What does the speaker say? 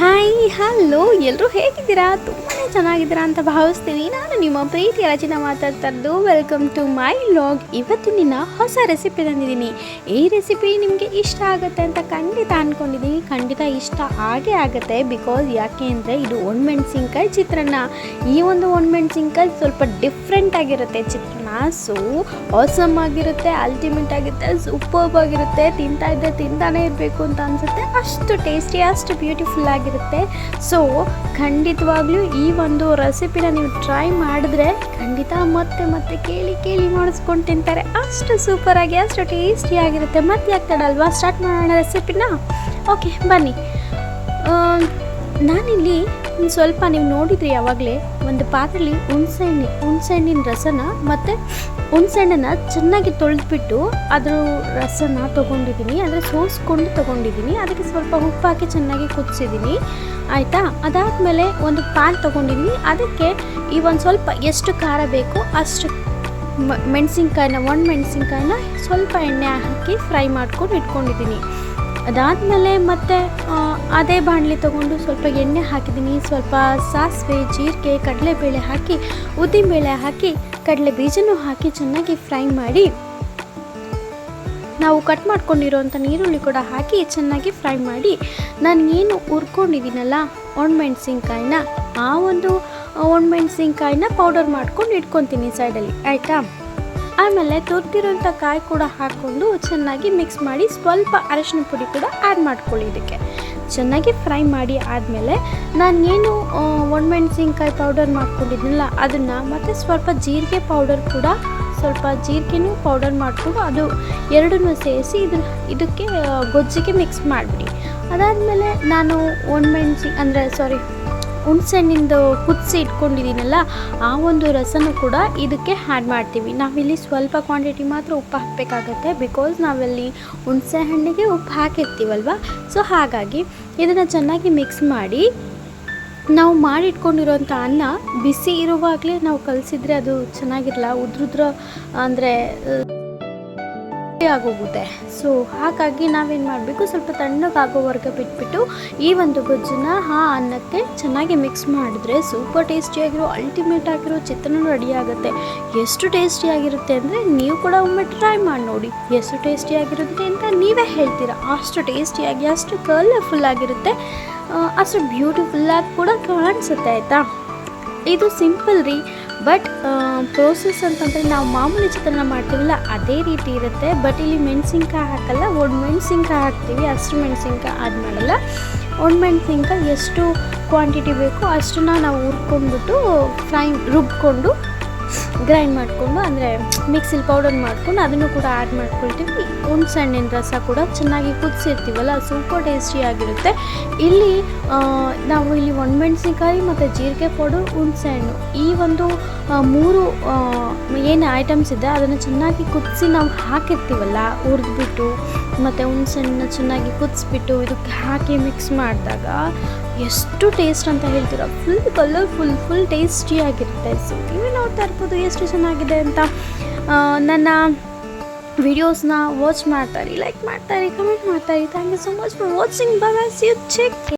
Hi hello ಎಲ್ಲರೂ ಹೇಗಿದ್ದೀರಾ? ತುಂಬಾ ಚೆನ್ನಾಗಿದ್ದೀರಾ ಅಂತ ಭಾವಿಸ್ತೀನಿ. ನಾನು ನಿಮ್ಮ ಪ್ರೀತಿ ರಚನೆ ಮಾತಾಡ್ತಾ ಇರೋದು ವೆಲ್ಕಮ್ ಟು ಮೈ ಲಾಗ್ ಇವತ್ತು ನಿನ್ನ ಹೊಸ ರೆಸಿಪಿ ತಂದಿದ್ದೀನಿ. ಈ ರೆಸಿಪಿ ನಿಮಗೆ ಇಷ್ಟ ಆಗುತ್ತೆ ಅಂತ ಖಂಡಿತ ಅಂದ್ಕೊಂಡಿದ್ದೀನಿ ಖಂಡಿತ ಇಷ್ಟ ಆಗೇ ಆಗುತ್ತೆ ಬಿಕಾಸ್ ಯಾಕೆ ಅಂದರೆ ಇದು ಒಣಮೆಣ್ಸಿನ್ಕಾಯಿ ಚಿತ್ರಾನ್ನ. ಈ ಒಂದು ಒಣಮೆಣ್ಸಿನ್ಕಾಯಿ ಸ್ವಲ್ಪ ಡಿಫ್ರೆಂಟ್ ಆಗಿರುತ್ತೆ ಚಿತ್ರಾನ್ನ. ಸೊ ಆಸಮ್ ಆಗಿರುತ್ತೆ ಅಲ್ಟಿಮೇಟ್ ಆಗಿರುತ್ತೆ ಸೂಪರ್ ಆಗಿರುತ್ತೆ. ತಿಂತಾ ಇದ್ದರೆ ತಿಂತಾನೆ ಇರಬೇಕು ಅಂತ ಅನಿಸುತ್ತೆ. ಅಷ್ಟು ಟೇಸ್ಟಿ ಅಷ್ಟು ಬ್ಯೂಟಿಫುಲ್ ಆಗಿರುತ್ತೆ. ಸೊ ಖಂಡಿತವಾಗ್ಲೂ ಈ ಒಂದು ರೆಸಿಪಿನ ನೀವು ಟ್ರೈ ಮಾಡಿದ್ರೆ ಖಂಡಿತ ಮತ್ತೆ ಮತ್ತೆ ಕೇಳಿ ಕೇಳಿ ಮಾಡಿಸ್ಕೊಂಡು ತಿಂತಾರೆ. ಅಷ್ಟು ಸೂಪರಾಗಿ ಅಷ್ಟು ಟೇಸ್ಟಿ ಆಗಿರುತ್ತೆ. ಮತ್ತೆ ಅಲ್ವಾ? ಸ್ಟಾರ್ಟ್ ಮಾಡೋಣ ರೆಸಿಪಿನ ಓಕೆ ಬನ್ನಿ. ನಾನಿಲ್ಲಿ ಸ್ವಲ್ಪ ನೀವು ನೋಡಿದ್ರಿ ಯಾವಾಗಲೇ ಒಂದು ಪಾತ್ರೆಯಲ್ಲಿ ಹುಣಸೆಹಣ್ಣು, ಹುಣಸೆಹಣ್ಣಿನ ರಸನ ಮತ್ತು ಹುಣಸೆಹಣ್ಣನ್ನ ಚೆನ್ನಾಗಿ ತೊಳೆದ್ಬಿಟ್ಟು ಅದ್ರ ರಸನ ತೊಗೊಂಡಿದ್ದೀನಿ. ಅಂದರೆ ಸೋಸ್ಕೊಂಡು ತೊಗೊಂಡಿದ್ದೀನಿ. ಅದಕ್ಕೆ ಸ್ವಲ್ಪ ಉಪ್ಪು ಹಾಕಿ ಚೆನ್ನಾಗಿ ಕುದಿಸಿದ್ದೀನಿ. ಆಯಿತಾ? ಅದಾದಮೇಲೆ ಒಂದು ಪ್ಯಾನ್ ತೊಗೊಂಡಿದ್ದೀನಿ. ಅದಕ್ಕೆ ಈ ಒಂದು ಸ್ವಲ್ಪ ಎಷ್ಟು ಖಾರ ಬೇಕೋ ಅಷ್ಟು ಮೆಣಸಿನ್ಕಾಯಿನ, ಒಣ ಮೆಣಸಿನ್ಕಾಯಿನ ಸ್ವಲ್ಪ ಎಣ್ಣೆ ಹಾಕಿ ಫ್ರೈ ಮಾಡ್ಕೊಂಡು ಇಟ್ಕೊಂಡಿದ್ದೀನಿ. ಅದಾದಮೇಲೆ ಮತ್ತೆ ಅದೇ ಬಾಣಲಿ ತಗೊಂಡು ಸ್ವಲ್ಪ ಎಣ್ಣೆ ಹಾಕಿದ್ದೀನಿ. ಸ್ವಲ್ಪ ಸಾಸಿವೆ, ಜೀರಿಗೆ, ಕಡಲೆಬೇಳೆ ಹಾಕಿ, ಉದ್ದಿನಬೇಳೆ ಹಾಕಿ ಕಡಲೆ ಬೀಜನೂ ಹಾಕಿ ಚೆನ್ನಾಗಿ ಫ್ರೈ ಮಾಡಿ, ನಾವು ಕಟ್ ಮಾಡ್ಕೊಂಡಿರೋಂಥ ನೀರುಳ್ಳಿ ಕೂಡ ಹಾಕಿ ಚೆನ್ನಾಗಿ ಫ್ರೈ ಮಾಡಿ ನಾನು ಏನು ಹುರ್ಕೊಂಡಿದ್ದೀನಲ್ಲ, ಒಣಮೆಣ್ಸಿನ್ಕಾಯಿನ, ಆ ಒಂದು ಒಣಮೆಣ್ಸಿನ್ಕಾಯಿನ ಪೌಡರ್ ಮಾಡ್ಕೊಂಡು ಇಟ್ಕೊತೀನಿ ಸೈಡಲ್ಲಿ ಆಯಿತಾ? ಆಮೇಲೆ ತುರ್ತಿರುವಂಥ ಕಾಯಿ ಕೂಡ ಹಾಕ್ಕೊಂಡು ಚೆನ್ನಾಗಿ ಮಿಕ್ಸ್ ಮಾಡಿ ಸ್ವಲ್ಪ ಅರಶಿನ ಪುಡಿ ಕೂಡ ಆ್ಯಡ್ ಮಾಡ್ಕೊಳ್ಳಿ ಇದಕ್ಕೆ. ಚೆನ್ನಾಗಿ ಫ್ರೈ ಮಾಡಿ ಆದಮೇಲೆ ನಾನು ಏನು ಒಣಮೆಣ್ಸಿನ್ಕಾಯಿ ಪೌಡರ್ ಮಾಡ್ಕೊಂಡಿದ್ದೀನಲ್ಲ ಅದನ್ನು ಮತ್ತು ಸ್ವಲ್ಪ ಜೀರಿಗೆ ಪೌಡರ್ ಕೂಡ, ಸ್ವಲ್ಪ ಜೀರಿಗೆನೂ ಪೌಡರ್ ಮಾಡಿಕೊಂಡು ಅದು ಎರಡನ್ನೂ ಸೇರಿಸಿ ಇದನ್ನ, ಇದಕ್ಕೆ ಗೊಜ್ಜಿಗೆ ಮಿಕ್ಸ್ ಮಾಡಿಬಿಡಿ. ಅದಾದಮೇಲೆ ನಾನು ಒಣಮೆಣ್ಸಿ, ಅಂದರೆ ಸಾರಿ ಹುಣ್ಸೆಹಣ್ಣಿಂದು ಕುದಿಸಿ ಇಟ್ಕೊಂಡಿದ್ದೀನಲ್ಲ, ಆ ಒಂದು ರಸನೂ ಕೂಡ ಇದಕ್ಕೆ ಆ್ಯಡ್ ಮಾಡ್ತೀವಿ. ನಾವಿಲ್ಲಿ ಸ್ವಲ್ಪ ಕ್ವಾಂಟಿಟಿ ಮಾತ್ರ ಉಪ್ಪು ಹಾಕಬೇಕಾಗತ್ತೆ. ಬಿಕಾಸ್ ನಾವಲ್ಲಿ ಹುಣಸೆ ಹಣ್ಣಿಗೆ ಉಪ್ಪು ಹಾಕಿರ್ತೀವಲ್ವ? ಸೊ ಹಾಗಾಗಿ ಇದನ್ನು ಚೆನ್ನಾಗಿ ಮಿಕ್ಸ್ ಮಾಡಿ, ನಾವು ಮಾಡಿಟ್ಕೊಂಡಿರೋಂಥ ಅನ್ನ ಬಿಸಿ ಇರುವಾಗಲೇ ನಾವು ಕಲಸಿದ್ರೆ ಅದು ಚೆನ್ನಾಗಿರಲ್ಲ. ಉದ್ರುದ್ರ ಅಂದರೆ ಆಗೋಗುತ್ತೆ. ಸೊ ಹಾಗಾಗಿ ನಾವೇನು ಮಾಡಬೇಕು, ಸ್ವಲ್ಪ ತಣ್ಣಗಾಗೋವರೆಗೆ ಬಿಟ್ಬಿಟ್ಟು ಈ ಒಂದು ಗೊಜ್ಜನ್ನ ಆ ಅನ್ನಕ್ಕೆ ಚೆನ್ನಾಗಿ ಮಿಕ್ಸ್ ಮಾಡಿದ್ರೆ ಸೂಪರ್ ಟೇಸ್ಟಿಯಾಗಿರೋ ಅಲ್ಟಿಮೇಟ್ ಆಗಿರೋ ಚಿತ್ರನ ರೆಡಿ ಆಗುತ್ತೆ. ಎಷ್ಟು ಟೇಸ್ಟಿಯಾಗಿರುತ್ತೆ ಅಂದರೆ ನೀವು ಕೂಡ ಒಮ್ಮೆ ಟ್ರೈ ಮಾಡಿ ನೋಡಿ. ಎಷ್ಟು ಟೇಸ್ಟಿಯಾಗಿರುತ್ತೆ ಅಂತ ನೀವೇ ಹೇಳ್ತೀರಾ. ಅಷ್ಟು ಟೇಸ್ಟಿಯಾಗಿ ಅಷ್ಟು ಕಲರ್ಫುಲ್ ಆಗಿರುತ್ತೆ. ಅಷ್ಟು ಬ್ಯೂಟಿಫುಲ್ಲಾಗಿ ಕೂಡ ಕಾಣಿಸುತ್ತೆ, ಆಯಿತಾ? ಇದು ಸಿಂಪಲ್ ರೀ. ಬಟ್ ಪ್ರೋಸೆಸ್ ಅಂತಂದರೆ ನಾವು ಮಾಮೂಲಿ ಚಿತ್ರಾನ್ನ ಮಾಡ್ತೀವಲ್ಲ, ಅದೇ ರೀತಿ ಇರುತ್ತೆ. ಬಟ್ ಇಲ್ಲಿ ಮೆಣಸಿನ್ಕಾಯಿ ಹಾಕಲ್ಲ ಒಣ ಮೆಣಸಿನ್ಕಾಯಿ ಹಾಕ್ತೀವಿ ಅಷ್ಟು ಮೆಣಸಿನ್ಕಾಯಿ ಆಡ್ ಮಾಡಲ್ಲ. ಒಣ ಮೆಣಸಿನ್ಕಾಯಿ ಎಷ್ಟು ಕ್ವಾಂಟಿಟಿ ಬೇಕೋ ಅಷ್ಟನ್ನ ನಾವು ಹುರ್ಕೊಂಡ್ಬಿಟ್ಟು ಫ್ರೈ ರುಬ್ಕೊಂಡು ಗ್ರೈಂಡ್ ಮಾಡಿಕೊಂಡು, ಅಂದರೆ ಮಿಕ್ಸಿಲಿ ಪೌಡರ್ ಮಾಡ್ಕೊಂಡು ಅದನ್ನು ಕೂಡ ಆ್ಯಡ್ ಮಾಡ್ಕೊಳ್ತೀವಿ. ಹುಣಸಣ್ಣಿನ ರಸ ಕೂಡ ಚೆನ್ನಾಗಿ ಕುದಿಸಿರ್ತೀವಲ್ಲ ಸೂಪರ್ ಟೇಸ್ಟಿಯಾಗಿರುತ್ತೆ ಇಲ್ಲಿ ನಾವು ಇಲ್ಲಿ ಒಣಮೆಣ್ಸಿನ್ಕಾಯಿ ಮತ್ತು ಜೀರಿಗೆ ಪೌಡರ್ ಹುಣಸೆಹಣ್ಣು ಈ ಒಂದು ಮೂರು ಏನು ಐಟಮ್ಸ್ ಇದೆ, ಅದನ್ನು ಚೆನ್ನಾಗಿ ಕುದಿಸಿ ನಾವು ಹಾಕಿರ್ತೀವಲ್ಲ, ಹುರಿದ್ಬಿಟ್ಟು, ಮತ್ತು ಹುಣಸೆಹಣ್ಣನ್ನ ಚೆನ್ನಾಗಿ ಕುದಿಸ್ಬಿಟ್ಟು ಇದಕ್ಕೆ ಹಾಕಿ ಮಿಕ್ಸ್ ಮಾಡಿದಾಗ ಎಷ್ಟು ಟೇಸ್ಟ್ ಅಂತ ಹೇಳ್ತೀರಾ? ಫುಲ್ ಕಲರ್ಫುಲ್ ಫುಲ್ ಟೇಸ್ಟಿಯಾಗಿರುತ್ತೆ ಸೊ ನೀವೇ ನೋಡ್ತಾ ಇರ್ಬೋದು ಎಷ್ಟು ಚೆನ್ನಾಗಿದೆ ಅಂತ. ನನ್ನ ವಿಡಿಯೋಸ್ನ ವಾಚ್ ಮಾಡ್ತಾರೆ ಲೈಕ್ ಮಾಡ್ತಾರೆ ಕಮೆಂಟ್ ಮಾಡ್ತಾರೆ thank you so much for watching bye you check